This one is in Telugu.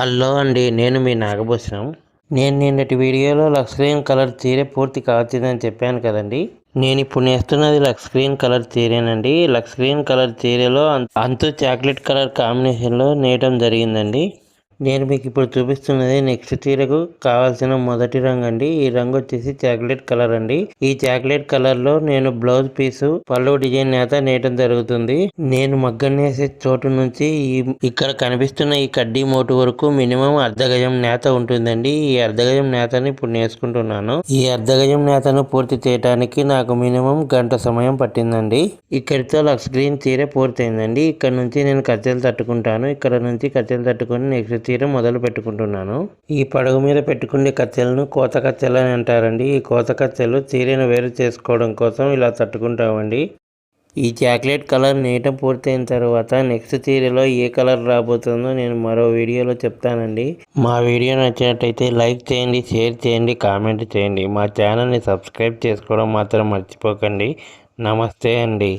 హలో అండి నేను మీ నాగభూషణం. నేను నిన్నటి వీడియోలో లక్స్ స్క్రీన్ కలర్ తీరే పూర్తి కావచ్చిందని చెప్పాను కదండి. నేను ఇప్పుడు నేస్తున్నది లక్స్ స్క్రీన్ కలర్ తీరేనండి లక్స్ స్క్రీన్ కలర్ తీరేలో అంతు చాక్లెట్ కలర్ కాంబినేషన్లో నేయటం జరిగిందండి. నేను మీకు ఇప్పుడు చూపిస్తున్నది నెక్స్ట్ చీరకు కావాల్సిన మొదటి రంగు అండి. ఈ రంగు వచ్చేసి చాక్లెట్ కలర్ అండి. ఈ చాక్లెట్ కలర్లో నేను బ్లౌజ్ పీసు పళ్ళు డిజైన్ నేత నేయటం జరుగుతుంది. నేను మగ్గం నేసే చోటు నుంచి ఈ ఇక్కడ కనిపిస్తున్న ఈ కడ్డీ మోటు వరకు మినిమం అర్ధగజం నేత ఉంటుందండి. ఈ అర్ధగజం నేతని ఇప్పుడు నేర్చుకుంటున్నాను ఈ అర్ధగజం నేతను పూర్తి చేయడానికి నాకు మినిమం గంట సమయం పట్టిందండి. ఇక్కడితో లక్స్ గ్రీన్ తీరే పూర్తయిందండి. ఇక్కడ నుంచి నేను కత్తెలు తట్టుకుంటాను. ఇక్కడ నుంచి కత్తెలు తట్టుకొని నెక్స్ట్ తీయడం మొదలు పెట్టుకుంటున్నాను. ఈ పడవ మీద పెట్టుకునే కత్తెలను కోత కత్తెలు అని అంటారండి. ఈ కోత కత్తెలు తీరను వేరు చేసుకోవడం కోసం ఇలా తట్టుకుంటామండి. ఈ చాక్లెట్ కలర్ నేయటం పూర్తయిన తర్వాత నెక్స్ట్ తీరిలో ఏ కలర్ రాబోతుందో నేను మరో వీడియోలో చెప్తానండి. మా వీడియో నచ్చినట్టయితే లైక్ చేయండి షేర్ చేయండి కామెంట్ చేయండి. మా ఛానల్ని సబ్స్క్రైబ్ చేసుకోవడం మాత్రం మర్చిపోకండి. నమస్తే అండి.